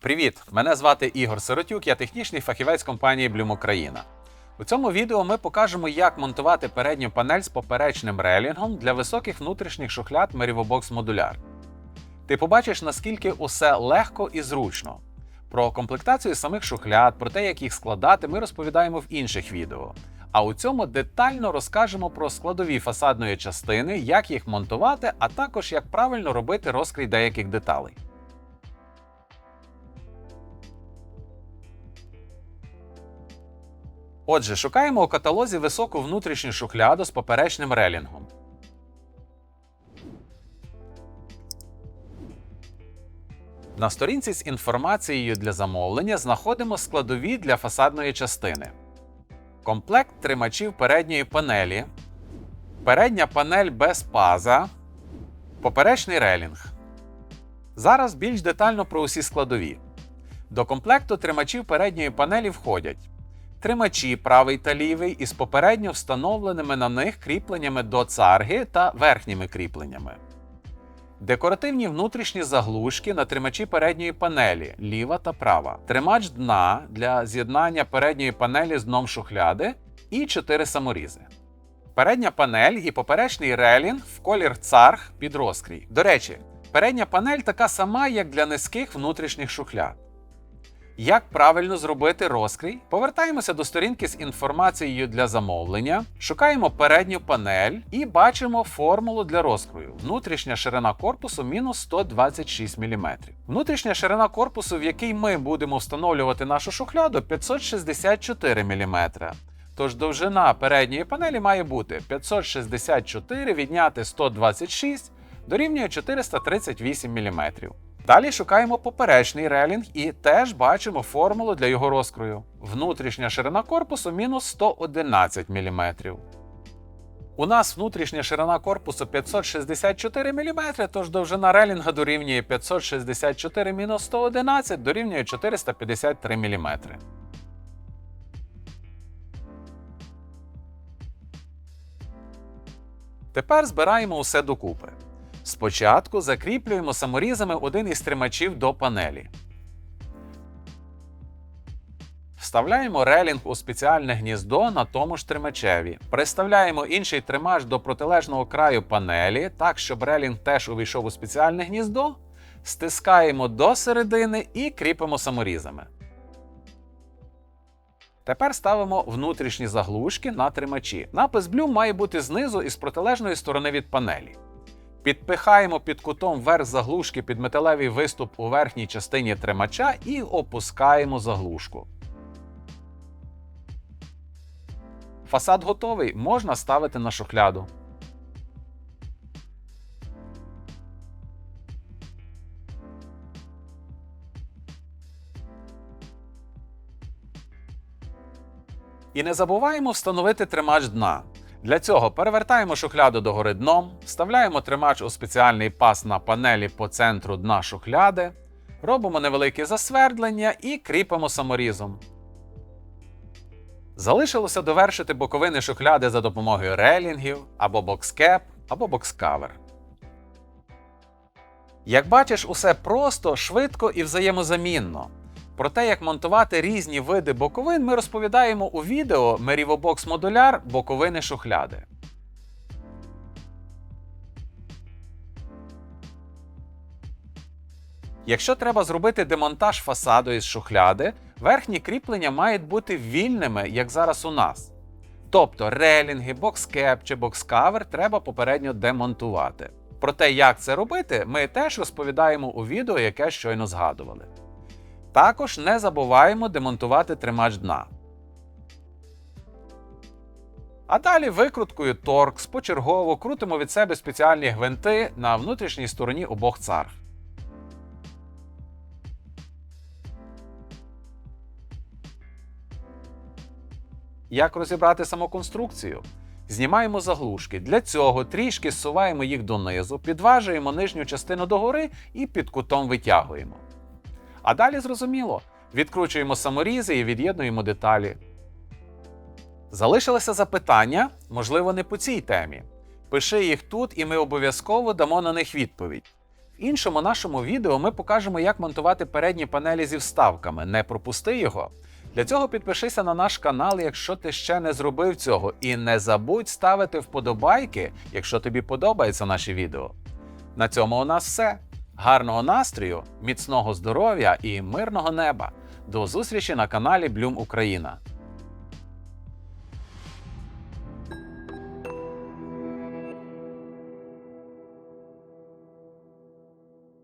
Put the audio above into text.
Привіт! Мене звати Ігор Сиротюк, я технічний фахівець компанії Bloom Україна. У цьому відео ми покажемо, як монтувати передню панель з поперечним релінгом для високих внутрішніх шухляд Merivobox Modular. Ти побачиш, наскільки усе легко і зручно. Про комплектацію самих шухляд, про те, як їх складати, ми розповідаємо в інших відео. А у цьому детально розкажемо про складові фасадної частини, як їх монтувати, а також як правильно робити розкрій деяких деталей. Отже, шукаємо у каталозі високу внутрішню шухляду з поперечним релінгом. На сторінці з інформацією для замовлення знаходимо складові для фасадної частини. Комплект тримачів передньої панелі, передня панель без паза, поперечний релінг. Зараз більш детально про усі складові. До комплекту тримачів передньої панелі входять тримачі правий та лівий із попередньо встановленими на них кріпленнями до царги та верхніми кріпленнями. Декоративні внутрішні заглушки на тримачі передньої панелі ліва та права, тримач дна для з'єднання передньої панелі з дном шухляди і 4 саморізи. Передня панель і поперечний релінг в колір царг під розкрій. До речі, передня панель така сама, як для низьких внутрішніх шухляд. Як правильно зробити розкрій? Повертаємося до сторінки з інформацією для замовлення, шукаємо передню панель і бачимо формулу для розкрою. Внутрішня ширина корпусу мінус 126 мм. Внутрішня ширина корпусу, в який ми будемо встановлювати нашу шухляду, 564 мм. Тож довжина передньої панелі має бути 564 відняти 126 дорівнює 438 мм. Далі шукаємо поперечний релінг і теж бачимо формулу для його розкрою. Внутрішня ширина корпусу мінус 111 мм. У нас внутрішня ширина корпусу 564 мм, тож довжина релінга дорівнює 564 мінус 111 дорівнює 453 мм. Тепер збираємо усе докупи. Спочатку закріплюємо саморізами один із тримачів до панелі. Вставляємо релінг у спеціальне гніздо на тому ж тримачеві. Приставляємо інший тримач до протилежного краю панелі, так, щоб релінг теж увійшов у спеціальне гніздо. Стискаємо до середини і кріпимо саморізами. Тепер ставимо внутрішні заглушки на тримачі. Напис Blue має бути знизу і з протилежної сторони від панелі. Підпихаємо під кутом верх заглушки під металевий виступ у верхній частині тримача і опускаємо заглушку. Фасад готовий, можна ставити на шухляду. І не забуваємо встановити тримач дна. Для цього перевертаємо шухляду догори дном, вставляємо тримач у спеціальний пас на панелі по центру дна шухляди, робимо невелике засвердлення і кріпимо саморізом. Залишилося довершити боковини шухляди за допомогою релінгів або бокскеп, або бокскавер. Як бачиш, усе просто, швидко і взаємозамінно. Про те, як монтувати різні види боковин, ми розповідаємо у відео Modular боковини шухляди. Якщо треба зробити демонтаж фасаду із шухляди, верхні кріплення мають бути вільними, як зараз у нас. Тобто релінги, бокскеп чи бокскавер треба попередньо демонтувати. Про те, як це робити, ми теж розповідаємо у відео, яке щойно згадували. Також не забуваємо демонтувати тримач дна. А далі викруткою торкс почергово крутимо від себе спеціальні гвинти на внутрішній стороні обох царг. Як розібрати саму конструкцію? Знімаємо заглушки. Для цього трішки зсуваємо їх донизу, підважуємо нижню частину догори і під кутом витягуємо. А далі зрозуміло, відкручуємо саморізи і від'єднуємо деталі. Залишилося запитання, можливо, не по цій темі. Пиши їх тут, і ми обов'язково дамо на них відповідь. В іншому нашому відео ми покажемо, як монтувати передні панелі зі вставками. Не пропусти його. Для цього підпишися на наш канал, якщо ти ще не зробив цього, і не забудь ставити вподобайки, якщо тобі подобаються наші відео. На цьому у нас все. Гарного настрою, міцного здоров'я і мирного неба. До зустрічі на каналі Блюм Україна.